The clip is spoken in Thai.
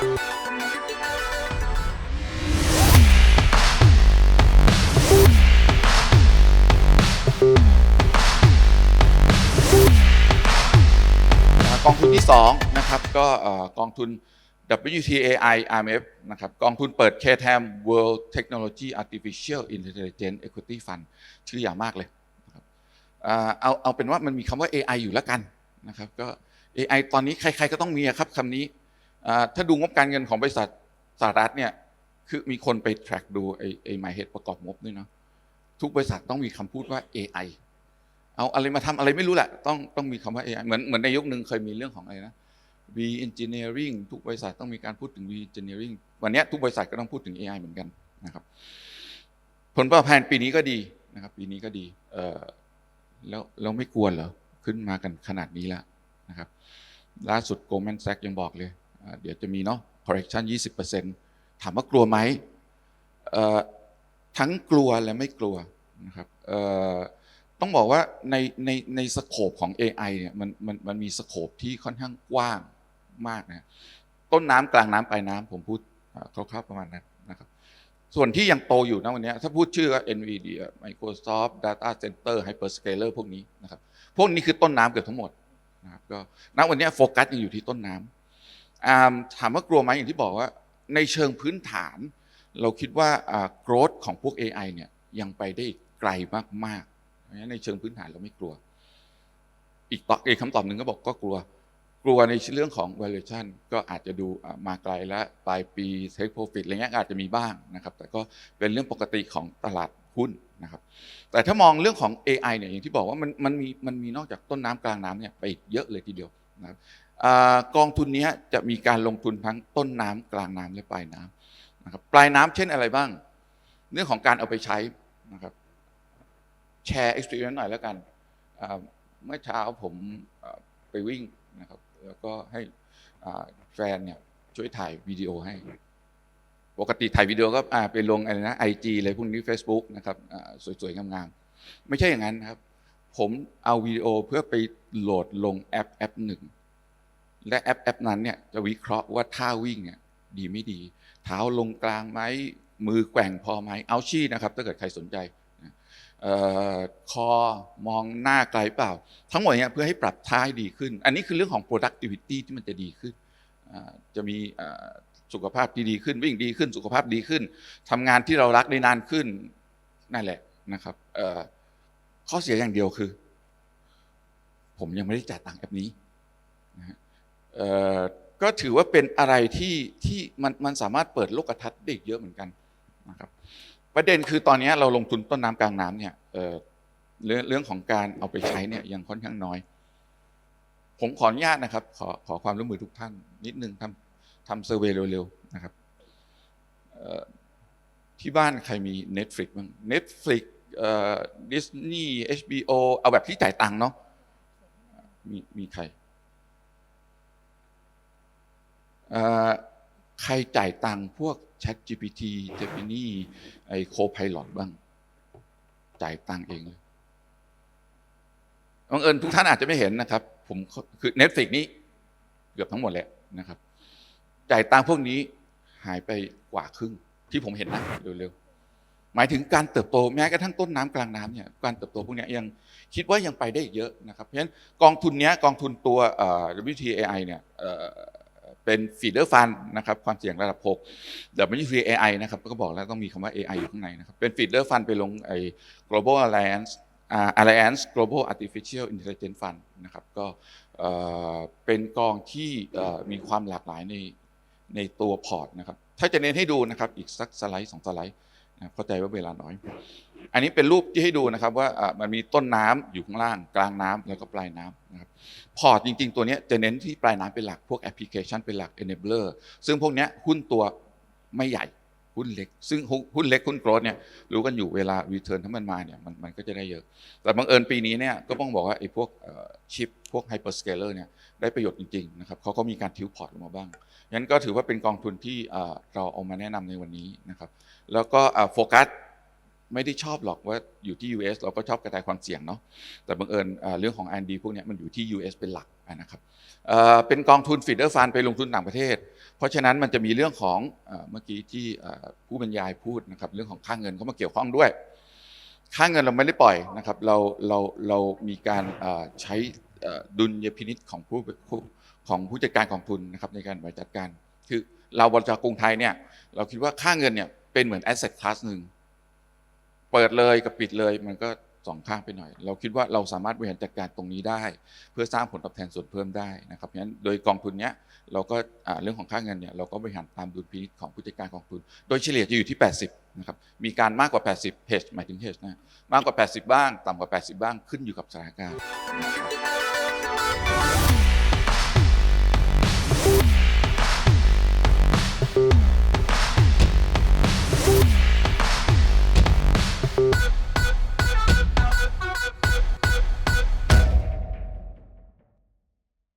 กองทุนที่2นะครับก็กองทุน WTAI RMF นะครับกองทุนเปิด KTAM World Technology Artificial Intelligence Equity Fund ชื่อยาวมากเลยเอาเอาเป็นว่ามันมีคำว่า AI อยู่แล้วกันนะครับก็ AI ตอนนี้ใครๆก็ต้องมีครับคำนี้ ถ้าดูงบการเงินของบริษัทสหรัฐเนี่ยคือมีคนไป track ดูไอ้ไอ้หมายเหตุประกอบงบด้วยเนาะทุกบริษัทต้องมีคำพูดว่า AI เอาอะไรมาทำอะไรไม่รู้แหละ ต้องต้องมีคำว่า AI เหมือนเหมือนในยุคหนึ่งเคยมีเรื่องของอะไรนะ V engineering ทุกบริษัทต้องมีการพูดถึง V engineering วันนี้ทุกบริษัทก็ต้องพูดถึง AI เหมือนกันนะครับ ผลตอบแทนปีนี้ก็ดีนะครับ ปีนี้ก็ดีเออแล้วเราไม่กลัวเหรอขึ้นมากันขนาดนี้แล้วนะครับ ล่าสุด Goldman Sachs ยังบอกเลย เดี๋ยวจะมีเนาะ correction 20%ถามว่ากลัวไหมทั้งกลัวและไม่กลัวนะครับต้องบอกว่าในในในสโคปของ AI เนี่ยมันมันมันมีสโคปที่ค่อนข้างกว้างมากนะต้นน้ำกลางน้ำปลายน้ำผมพูดคร่าวๆประมาณนั้นนะครับส่วนที่ยังโตอยู่นะวันนี้ถ้าพูดชื่อก็ NVIDIA Microsoft Data Center Hyperscaler พวกนี้นะครับพวกนี้คือต้นน้ำเกือบทั้งหมดนะครับก็ณวันนี้โฟกัสยังอยู่ที่ต้นน้ำ ถามว่ากลัวไหมอย่างที่บอกว่า ในเชิงพื้นฐาน เราคิดว่าอ่า growth ของพวก AI เนี่ยยังไปได้ไกลมากๆเพราะฉะนั้นในเชิงพื้นฐานเราไม่กลัว อีกตอบอีกคำตอบหนึ่งก็บอกก็กลัว กลัวในเรื่องของ valuation ก็อาจจะดูมาไกลและปลายปี take profit อะไรเงี้ยอาจจะมีบ้างนะครับ แต่ก็เป็นเรื่องปกติของตลาดหุ้นนะครับ แต่ถ้ามองเรื่องของ AI เนี่ยอย่างที่บอกว่ามันมันมีมันมีนอกจากต้นน้ำกลางน้ำเนี่ยไปอีกเยอะเลยทีเดียวนะครับ กองทุนนี้จะมีการลงทุนทั้งต้นน้ำกลางน้ำและปลายน้ำนะครับปลายน้ำเช่นอะไรบ้าง เรื่องของการเอาไปใช้นะครับแชร์ experience หน่อยแล้วกันเมื่อเช้าผมไปวิ่งนะครับแล้วก็ให้แฟนเนี่ยช่วยถ่ายวิดีโอให้ ปกติถ่ายวิดีโอก็ไปลงอะไรนะไอจีอะไรพวกนี้ Facebook นะครับสวยๆ งามๆ ไม่ใช่อย่างนั้นนะครับ ผมเอาวิดีโอเพื่อไปโหลดลงแอปแอปหนึ่ง และแอปแอปนั้นเนี่ยจะวิเคราะห์ว่าท่าวิ่งเนี่ยดีไม่ดี เท้าลงกลางไหมมือแกว่งพอไหมเอาชี่นะครับถ้าเกิดใครสนใจออคอมองหน้าไกลเปล่า ทั้งหมดเนี่ยเพื่อให้ปรับท่าให้ดีขึ้น อันนี้คือเรื่องของ productivity ที่มันจะดีขึ้นจะมีสุขภาพที่ดีขึ้น วิ่งดีขึ้นสุขภาพดีขึ้นทำงานที่เรารักได้นานขึ้นนั่นแหละนะครับข้อเสียอย่างเดียวคือ ผมยังไม่ได้จ่ายตังค์แอปนี้ ก็ถือว่าเป็นอะไรที่ที่มันมันสามารถเปิดโลกทัศน์ได้อีกเยอะเหมือนกันนะครับประเด็นคือตอนนี้เราลงทุนต้นน้ำกลางน้ำเนี่ยเรื่องเรื่องของการเอาไปใช้เนี่ยยังค่อนข้างน้อย ผมขออนุญาตนะครับ ขอขอความร่วมมือทุกท่าน นิดนึงทำทำเซอร์เวยเร็วๆนะครับที่บ้านใครมี Netflix บ้าง Netflix เอ่อ Disney HBO เอาแบบที่จ่ายตังค์เนาะมีมีใครเอ่อ ใครจ่ายตังค์พวก Chat GPT Gemini ไอ้ Copilot บ้าง จ่ายตังค์เองเลยบังเอิญทุกท่านอาจจะไม่เห็นนะครับ ผมคือ Netflix นี้ เกือบทั้งหมดแหละนะครับ จ่ายตังค์พวกนี้หายไปกว่าครึ่ง ที่ผมเห็นนะเร็วๆหมายถึงการเติบโตแม้กระทั่งต้นน้ำกลางน้ำเนี่ยการเติบโตพวกนี้ยังคิดว่ายังไปได้อีกเยอะนะครับ เพราะฉะนั้นกองทุนเนี้ยกองทุนตัว WTAI เนี่ย เป็นฟีเดอร์ฟันนะครับความเสี่ยงระดับ 6 WTAI นะครับก็บอกแล้วต้องมีคำว่า AI อยู่ข้างในนะครับเป็นฟีเดอร์ฟันไปลงไอ้ global alliance อ่า alliance global artificial intelligence fund นะครับก็เป็นกองที่มีความหลากหลายในในตัวพอร์ตนะครับถ้าจะเน้นให้ดูนะครับอีกสักสไลด์สองสไลด์ เข้าใจว่าเวลาน้อย อันนี้เป็นรูปที่ให้ดูนะครับว่ามันมีต้นน้ำอยู่ข้างล่าง กลางน้ำแล้วก็ปลายน้ำนะครับพอร์ตจริง ๆ ตัวนี้จะเน้นที่ปลายน้ำเป็นหลักพวกแอปพลิเคชันเป็นหลัก enabler ซึ่งพวกนี้หุ้นตัวไม่ใหญ่ หุ้นเล็ก ซึ่งหุ้นเล็กหุ้นโกรดเนี่ยรู้กันอยู่เวลารีเทิร์นถ้ามันมาเนี่ยมันมันก็จะได้เยอะ แต่บังเอิญปีนี้เนี่ยก็ต้องบอกว่าไอ้พวกชิปพวกไฮเปอร์สเกลเลอร์เนี่ยได้ประโยชน์จริงๆนะครับเขาก็มีการทิวพอร์ตลงมาบ้างงั้นก็ถือว่าเป็นกองทุนที่เอ่อเราเอามาแนะนำในวันนี้นะครับแล้วก็โฟกัส ไม่ได้ชอบหรอกว่าอยู่ที่ US เราก็ชอบกระจายความเสี่ยงเนาะแต่บังเอิญเอ่อเรื่องของ R&D พวกนี้มันอยู่ที่ US เป็นหลักนะครับเป็นกองทุนฟีเดอร์ฟันไปลงทุนต่างประเทศ เพราะฉะนั้นมันจะมีเรื่องของเมื่อกี้ที่ผู้บรรยายพูดนะครับเรื่องของค่าเงินเข้ามาเกี่ยวข้องด้วย ค่าเงินเราไม่ได้ปล่อยนะครับเราเราเรามีการใช้ดุลยพินิษของผู้ของผู้จัดการกองทุนนะครับในการบริจัดการ คือเราบริจาคกรุงไทยเนี่ยเราคิดว่าค่าเงินเนี่ยเป็นเหมือน asset class หนึ่ง เปิดเลยกับปิดเลยมันก็สองข้างไปหน่อย เราคิดว่าเราสามารถบริหารจัดการตรงนี้ได้ เพื่อสร้างผลตอบแทนส่วนเพิ่มได้นะครับเพราะฉะนั้นโดยกองทุนเนี้ยเราก็เรื่องของค่าเงินเนี่ยเราก็บริหารตามดุลพินิจของผู้จัดการกองทุน โดยเฉลี่ยจะอยู่ที่ 80นะครับมีการมากกว่า 80 h e d g หมายถึง h e d g นะมากกว่า 80 บ้าง ต่ำกว่า 80 บ้างขึ้นอยู่กับสถานการณ์